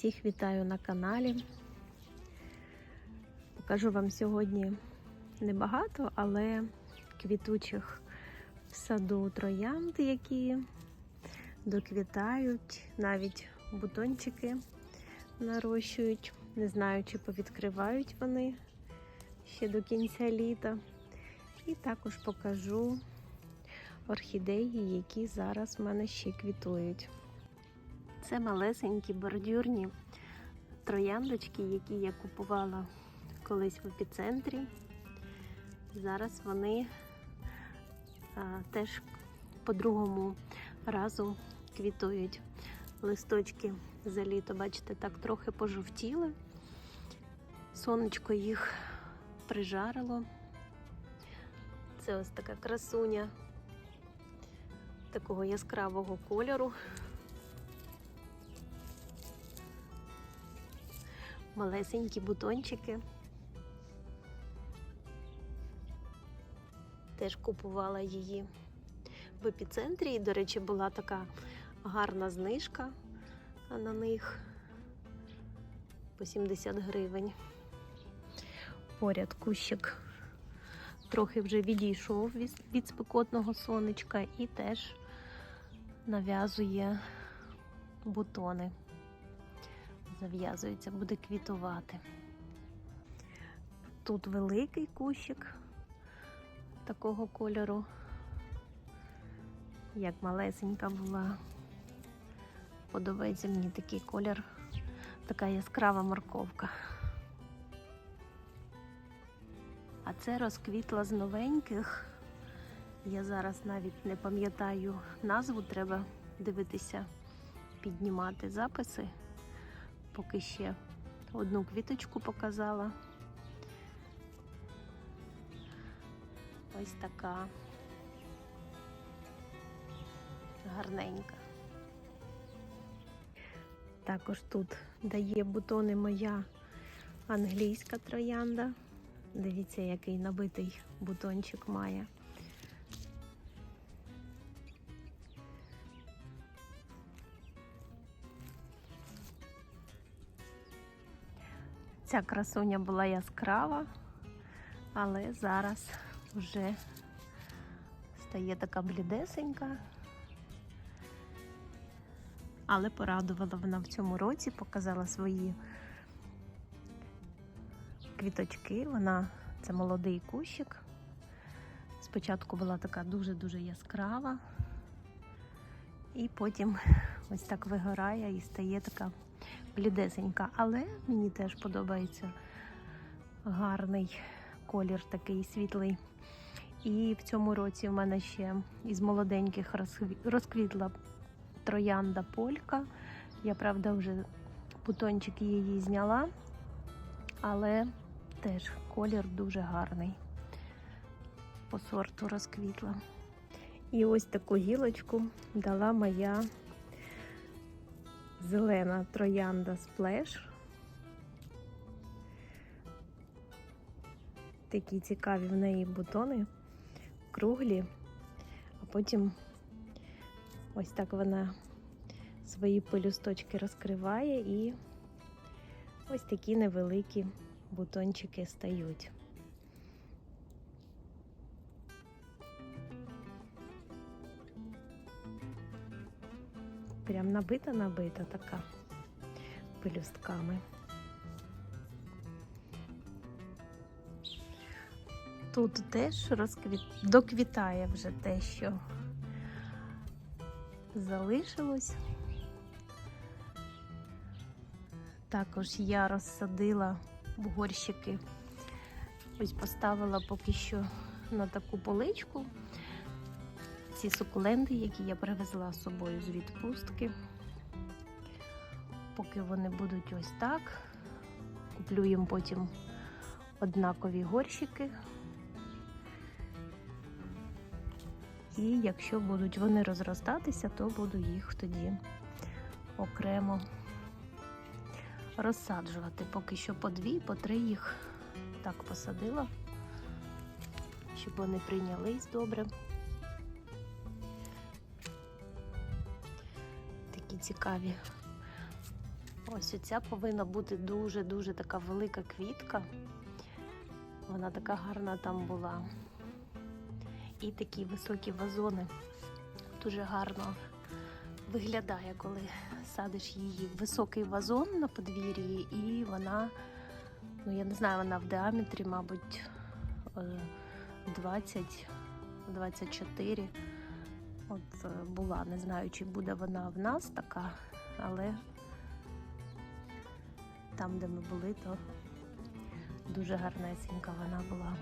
Всіх вітаю на каналі. Покажу вам сьогодні небагато, але квітучих в саду троянд, які доквітають, навіть бутончики нарощують. Не знаю, чи повідкривають вони ще до кінця літа. І також покажу орхідеї, які зараз в мене ще квітують. Це малесенькі бордюрні трояндочки, які я купувала колись в епіцентрі. Зараз вони а, теж по другому разу квітують. Листочки за літо, бачите, так трохи пожовтіли. Сонечко їх прижарило. Це ось така красуня такого яскравого кольору. Малесенькі бутончики. Теж купувала її в епіцентрі. І, до речі, була така гарна знижка на них по 70 гривень. Поряд кущик трохи вже відійшов від, спекотного сонечка і теж нав'язує бутони. Зав'язується, буде квітувати. Тут великий кущик такого кольору, як малесенька була. Подобається мені такий колір, така яскрава морковка. А це розквітла з новеньких. Я зараз навіть не пам'ятаю назву, треба дивитися, піднімати записи. Поки ще одну квіточку показала. Ось така гарненька. Також тут дає бутони моя англійська троянда. Дивіться, який набитий бутончик має. Ця красуня була яскрава, але зараз вже стає така блідесенька. Але порадувала вона в цьому році, показала свої квіточки. Вона це молодий кущик. Спочатку була така дуже-дуже яскрава, і потім ось так вигорає і стає така блідесенька. Але мені теж подобається гарний колір, такий світлий. І в цьому році в мене ще із молоденьких розквітла троянда полька. Я, правда, вже бутончики її зняла, але теж колір дуже гарний. По сорту розквітла. І ось таку гілочку дала моя зелена троянда сплеш. Такі цікаві в неї бутони, круглі, а потім ось так вона свої пелюсточки розкриває і ось такі невеликі бутончики стають. Прям набита-набита така пелюстками. Тут теж розквіт... доквітає вже те, що залишилось. Також я розсадила в горщики, ось поставила поки що на таку поличку ці сукуленти, які я привезла з собою з відпустки. Поки вони будуть ось так, куплю їм потім однакові горщики. І якщо будуть вони розростатися, то буду їх тоді окремо розсаджувати. Поки що по дві, по три їх так посадила, щоб вони прийнялись добре. Цікаві Ось оця повинна бути дуже-дуже така велика квітка. Вона така гарна там була. І такі високі вазони. Дуже гарно виглядає, коли садиш її в високий вазон на подвір'ї, і вона, ну я не знаю, вона в діаметрі, мабуть, е, 20-24. От е, була, не знаю, чи буде вона в нас така, але там, де ми були, то дуже гарнесенька вона була.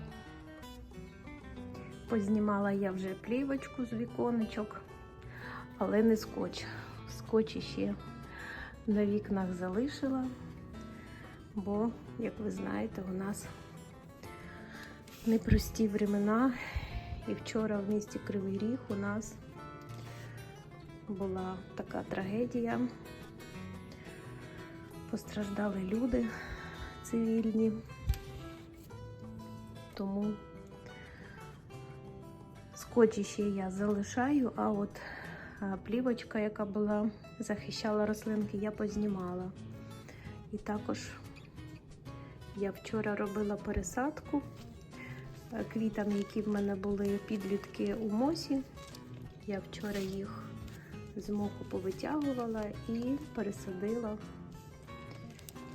Познімала я вже плівочку з віконечок, але не скотч. Скотч ще на вікнах залишила, бо, як ви знаєте, у нас непрості времена. І вчора в місті Кривий Ріг у нас була така трагедія. Постраждали люди цивільні. Тому скотч ще я залишаю, а от плівочка, яка була, захищала рослинки, я познімала. І також я вчора робила пересадку е, квітам, які в мене були підлітки у мосі. Я вчора їх з моху повитягувала і пересадила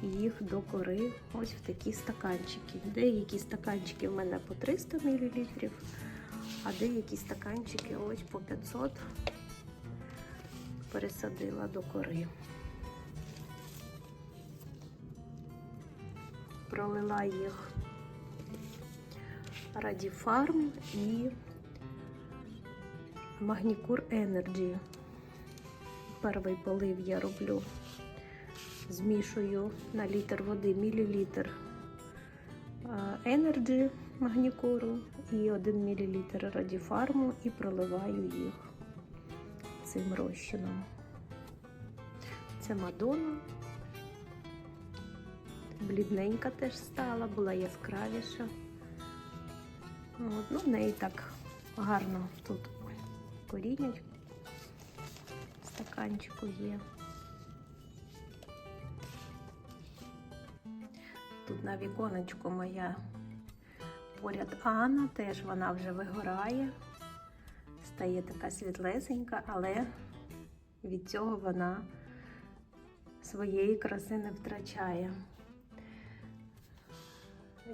їх до кори ось в такі стаканчики. Деякі стаканчики в мене по 300 мл, а деякі стаканчики ось по 500 пересадила до кори. Пролила їх Радіфарм і Магнікур Energy. Перший полив я роблю, змішую на літр води мілілітр Energy магнікуру і 1 мл радіфарму і проливаю їх цим розчином. Це Мадонна. Блідненька теж стала, була яскравіша. От, ну, в неї так гарно тут коріння стаканчику є. Тут на віконечку моя поряд Анна, теж вона вже вигорає, стає така світлесенька, але від цього вона своєї краси не втрачає.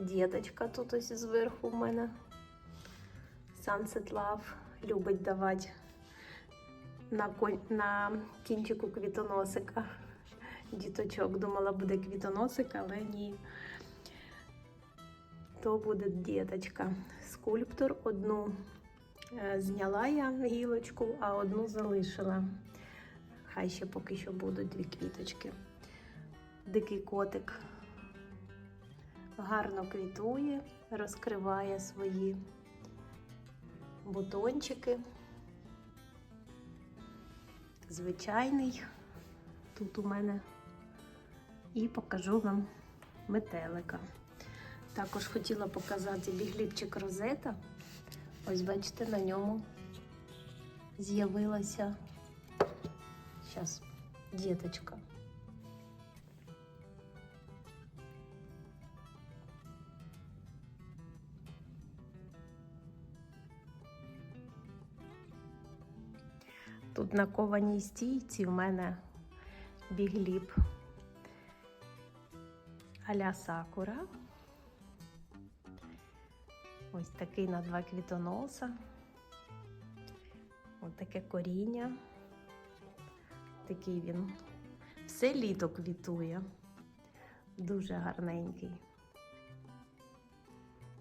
Діточка тут ось зверху в мене. Sunset Love любить давати на, конь, на кінчику квітоносика. Діточок думала, буде квітоносик, але ні. То буде діточка. Скульптор одну е, зняла я гілочку, а одну залишила. Хай ще поки що будуть дві квіточки. Дикий котик гарно квітує, розкриває свої бутончики. Звичайний тут у мене. І покажу вам метелика. Також хотіла показати бігліпчик розета. Ось бачите, на ньому з'явилася зараз діточка. На кованій стійці в мене бігліп аля сакура. Ось такий на два квітоноса. Ось таке коріння. Такий він все літо квітує. Дуже гарненький.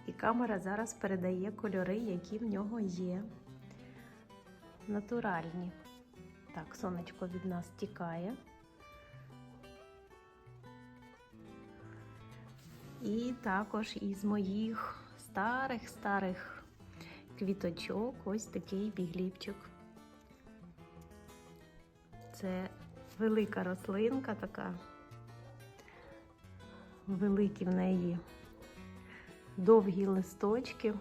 І камера зараз передає кольори, які в нього є. Натуральні. Так, сонечко від нас тікає. І також із моїх старих-старих квіточок ось такий бігліпчик. Це велика рослинка така, великі в неї довгі листочки.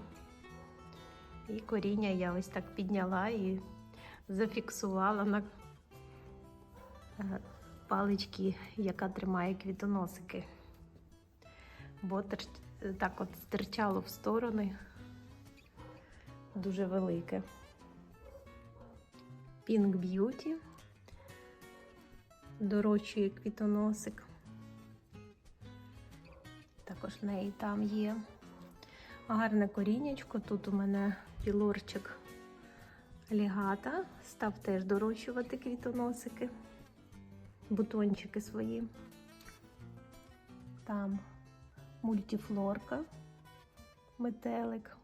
І коріння я ось так підняла і зафіксувала на, е, палички, яка тримає квітоносики. Бо так от стирчало в сторони. Дуже велике. Pink Beauty. Дорожчий квітоносик. Також в неї там є гарне корінечко. Тут у мене пілорчик лігата. Став теж дорощувати квітоносики, бутончики свої. Там мультифлорка, метелик.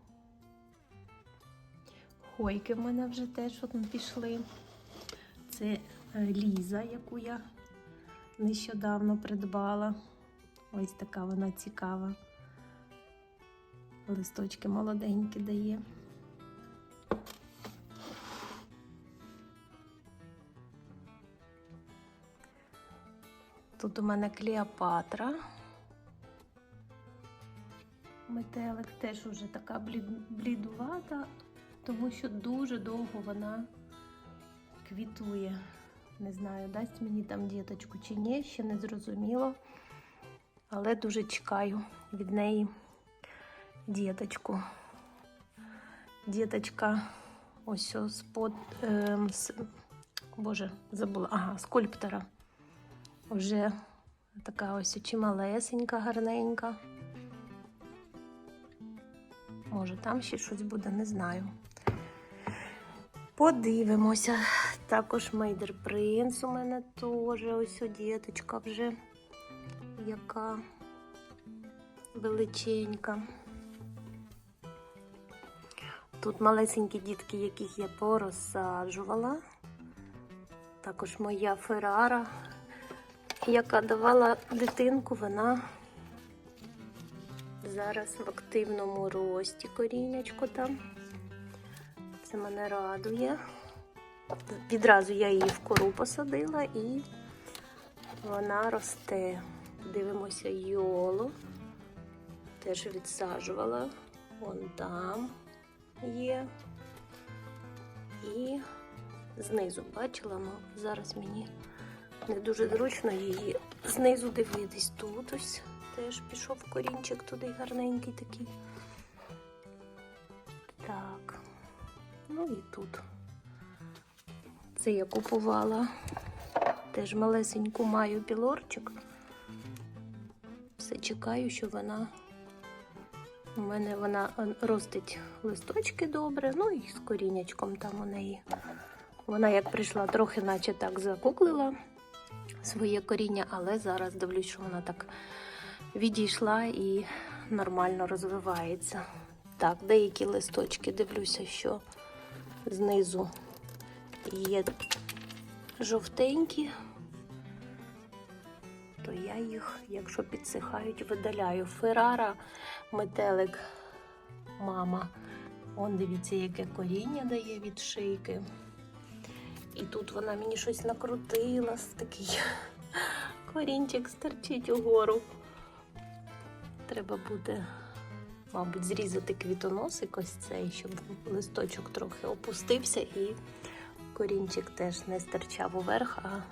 Хойки в мене вже теж от пішли. Це е, Ліза, яку я нещодавно придбала. Ось така вона цікава. Листочки молоденькі дає. Тут у мене Клеопатра. Метелик теж уже така блід- блідувата, тому що дуже довго вона квітує. Не знаю, дасть мені там діточку чи ні, ще не зрозуміло. Але дуже чекаю від неї діточку. Діточка ось спод, ем, с, Боже, забула. Ага, скульптора. Вже така ось чималесенька, гарненька. Може, там ще щось буде, не знаю. Подивимося. Також Мейдер Принц у мене теж. Ось о, діточка вже яка величенька. Тут малесенькі дітки, яких я порозсаджувала. Також моя Феррара, яка давала дитинку, вона зараз в активному рості корінечко там. Це мене радує. Відразу я її в кору посадила і вона росте. Дивимося йоло. Теж відсаджувала. Вон там є. І знизу бачила, ну зараз мені не дуже зручно її знизу дивитись. Тут ось теж пішов корінчик туди гарненький такий. Так. Ну і тут. Це я купувала. Теж малесеньку маю пілорчик. Все чекаю, що вона. У мене вона ростить листочки добре, ну і з корінячком там у неї. Вона як прийшла, трохи наче так закуклила своє коріння, але зараз дивлюсь, що вона так відійшла і нормально розвивається. Так, деякі листочки дивлюся, що знизу є жовтенькі, то я їх, якщо підсихають, видаляю. Феррара, метелик, мама. Он дивіться, яке коріння дає від шийки. І тут вона мені щось накрутила, такий корінчик стерчить угору. Треба буде, мабуть, зрізати квітоносик ось цей, щоб листочок трохи опустився і корінчик теж не стирчав уверх, а,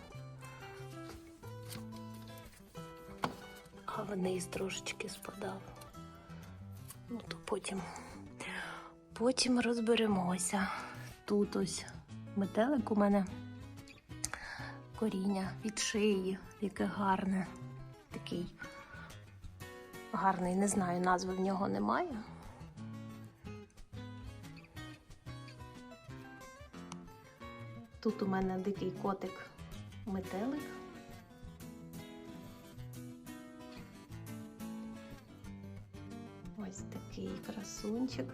а вниз трошечки спадав. Ну, то потім, потім розберемося. Тут ось метелик у мене коріння від шиї, яке гарне. Такий гарний, не знаю, назви в нього немає. Тут у мене дикий котик метелик. Ось такий красунчик.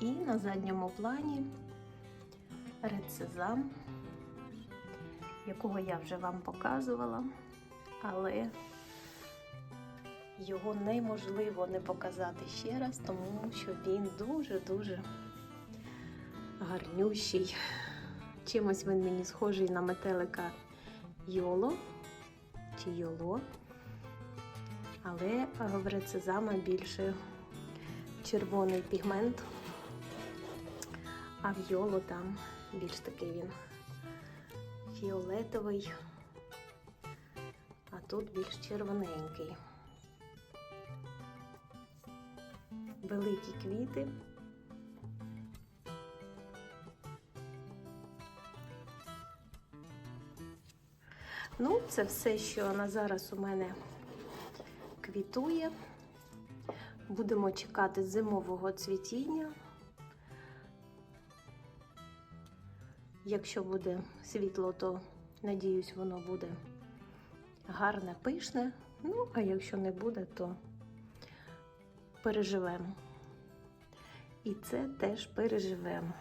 І на задньому плані рецезам, якого я вже вам показувала, але його неможливо не показати ще раз, тому що він дуже-дуже гарнющий. Чимось він мені схожий на метелика Йоло чи Йоло, але в рецезама більше червоний пігмент. А віолу там більш такий він фіолетовий, а тут більш червоненький. Великі квіти. Ну, це все, що на зараз у мене квітує. Будемо чекати зимового цвітіння. Якщо буде світло, то надіюсь, воно буде гарне, пишне. Ну, а якщо не буде, то переживемо. І це теж переживемо.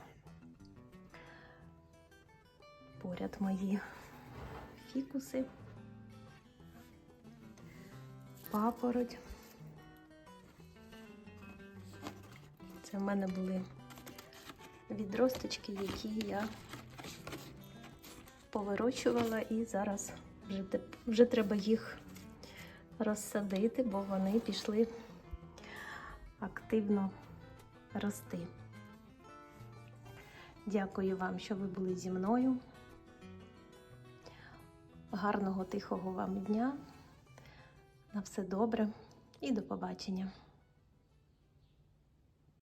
Поряд мої фікуси, папороть. Це в мене були відросточки, які я повирощувала, і зараз вже, вже треба їх розсадити, бо вони пішли активно рости. Дякую вам, що ви були зі мною. Гарного тихого вам дня. На все добре і до побачення.